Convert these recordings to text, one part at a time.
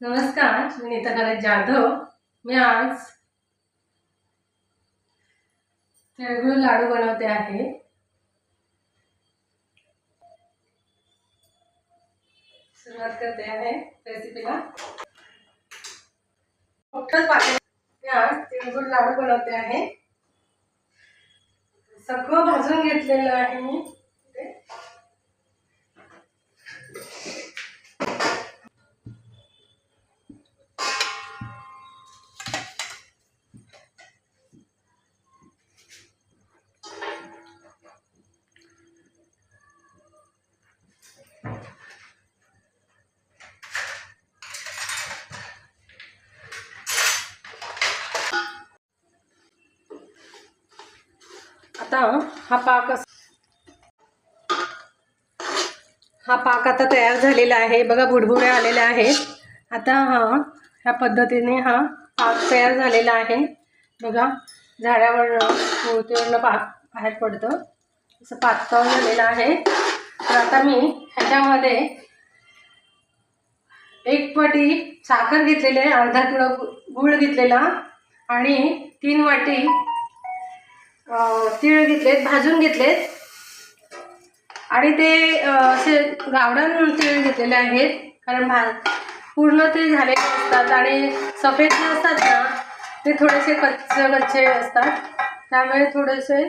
नमस्कार मी नीता जाधव. मी आज तिळगुळ लाडू बनवते आहे. सुरुवात करते आहे रेसिपीला मोठंच पाहिजे मी आज तिळगुळ लाडू बनवते आहे. सगळं भाजून घेतलेलं आहे मी. आता हा पाक हा पाक आता तयार झालेला आहे. बघा भुडभुड्या आलेल्या आहेत. आता हा ह्या पद्धतीने हा पाक तयार झालेला आहे. बघा झाडावर मूर्तीवरनं पाक बाहेर पडतं. असं पातळ झालेलं आहे. तर आता मी ह्याच्यामध्ये एक वाटी साखर घेतलेली आहे अर्धा किलो गूळ घेतलेला आणि तीन वाटी तीळ घेतलेत भाजून घेतलेत. आणि ते असे गावडन तीळ घेतलेले आहेत. कारण भा पूर्ण ते झालेले असतात आणि सफेद जे असतात ना ते थोडेसे कच्चे कच्चे असतात. त्यामुळे थोडेसे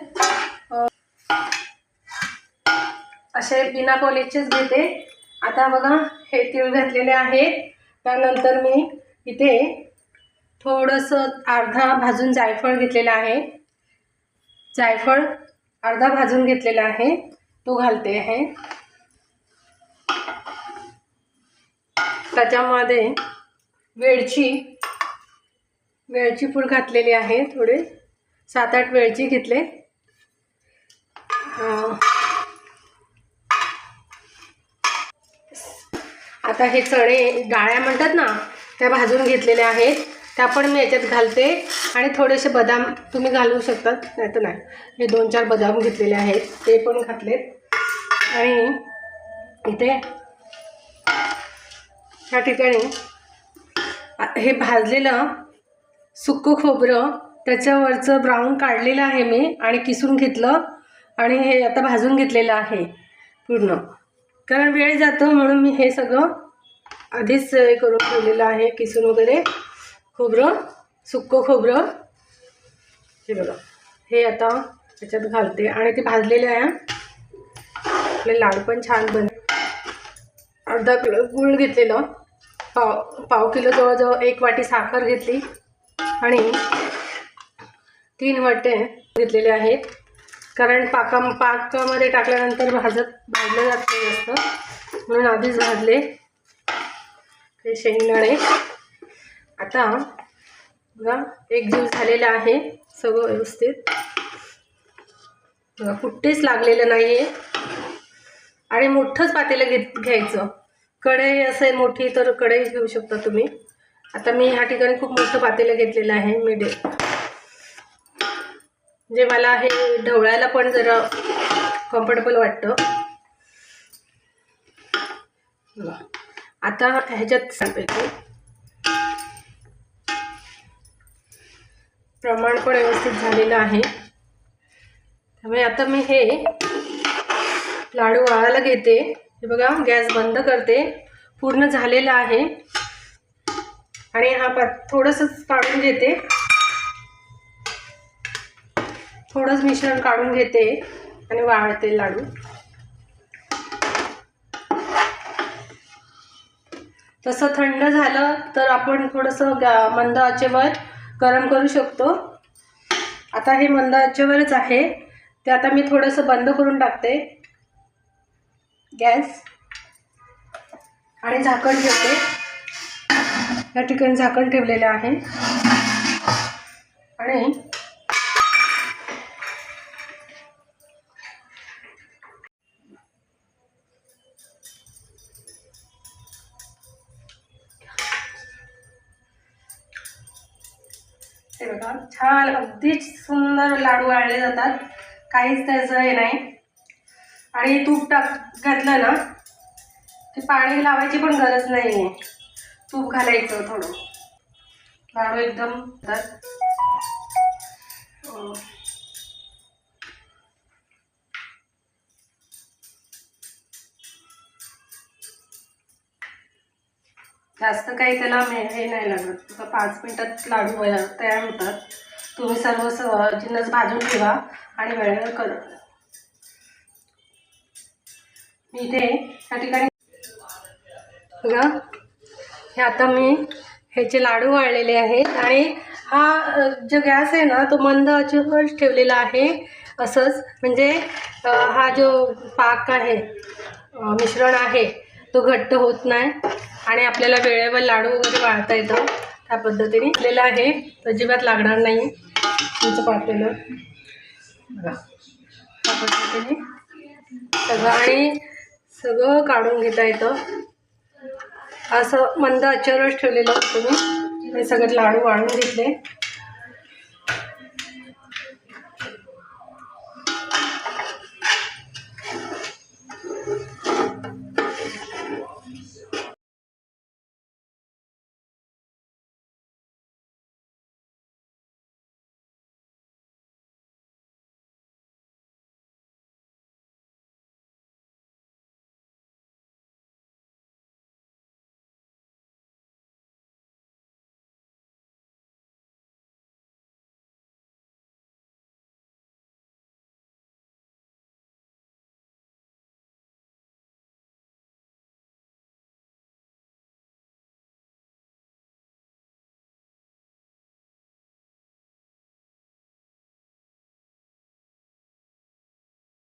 असे बिना कॉलेजचेच घेते. आता बघा हे तीळ घातलेले आहेत. त्यानंतर मी इथे थोडंसं अर्धा भाजून जायफळ घेतलेलं आहे. जायफळ अर्धा भाजून घेतलेला आहे. तो घालते आहे. त्याच्यामध्ये वेळची वेळची पूड घातलेली आहे. थोडे सात आठ वेळची घेतले. आता हे चणे डाळ्या म्हणतात ना त्या भाजून घेतलेल्या आहेत. त्या पण मी याच्यात घालते. आणि थोडेसे बदाम तुम्ही घालू शकतात नाही तर नाही. हे दोन चार बदाम घेतलेले आहेत ते पण घातलेत. आणि इथे ह्या ठिकाणी हे भाजलेलं सुक्कं खोबरं त्याच्यावरचं ब्राऊन काढलेलं आहे मी आणि किसून घेतलं आणि हे आता भाजून घेतलेलं आहे पूर्ण. कारण वेळ जातो म्हणून मी हे सगळं आधीच हे करून ठेवलेलं आहे किसून वगैरे खोबरं. सुक्कं खोबरं. हे बघा. हे आता त्याच्यात घालते. आणि ते भाजलेले आहे. आपले लाड पण छान बन अर्धा किलो गूळ घेतलेलं. पाव पाव किलो जवळजवळ एक वाटी साखर घेतली. आणि तीन वाटे घेतलेले आहेत. कारण पाका पाकामध्ये टाकल्यानंतर भाजत भाजलं जात नाही जास्त. म्हणून आधीच भाजले. हे शेंगदाणे. आता बघा एकजीव झालेला आहे सगळं व्यवस्थित. बघा कुठेच लागलेलं नाही आहे आणि मोठंच पातेलं घेत घ्यायचं. कढई असेल मोठी तर कढई घेऊ शकता तुम्ही. आता मी ह्या ठिकाणी खूप मोठं पातेलं घेतलेलं आहे मिडियम जे मला हे ढवळायला पण जरा कम्फर्टेबल वाटतं. आता ह्याच्यात सांगायचं प्रमाण पण व्यवस्थित झालेलं आहे. त्यामुळे आता मी हे लाडू वाळायला घेते. हे बघा गॅस बंद करते. पूर्ण झालेला आहे. आणि हा पा थोडंसंच काढून घेते. थोडंच मिश्रण काढून घेते आणि वाळते लाडू. तसं थंड झालं तर आपण थोडंसं गा मंद आचेवर गरम करू शकतो. आता हे मंद आचेवरच आहे. ते आता मी थोडंसं बंद करून टाकते. गॅस. आणि झाकण ठेवते. या ठिकाणी झाकण ठेवलेलं आहे. आणि हे बघा. छान अगदीच सुंदर लाडू वाळले जातात. काहीच त्याचं हे नाही. आणि तूप टाक घातलं ना की पाणी लावायची पण गरज नाही आहे तूप घालायचं थोडं. लाडू एकदम तर जास्त काही त्याला मे- हे नाही लागत. फक्त पाच मिनटात लाडू तयार होतात. तुम्ही सर्व जिन्नस भाजून ठेवा आणि वेळेवर करा. मी इथे या ठिकाणी बघा हे आता मी ह्याचे लाडू वाळलेले आहेत. आणि हा जो गॅस आहे ना तो मंद आचेवर ठेवलेला आहे. असंच म्हणजे हा जो पाक आहे मिश्रण आहे तो घट्ट होत नाही आणि आपल्याला वेळेवर लाडू वगैरे वाळता येतं. त्या पद्धतीने केलेलं आहे अजिबात लागणार नाही. तुमचं पातेलं. बघा. त्या पद्धतीने सगळं आणि सगळं काढून घेता येतं. असं मंद अचरच ठेवलेलं होतं मी सगळे लाडू वाळून घेतले.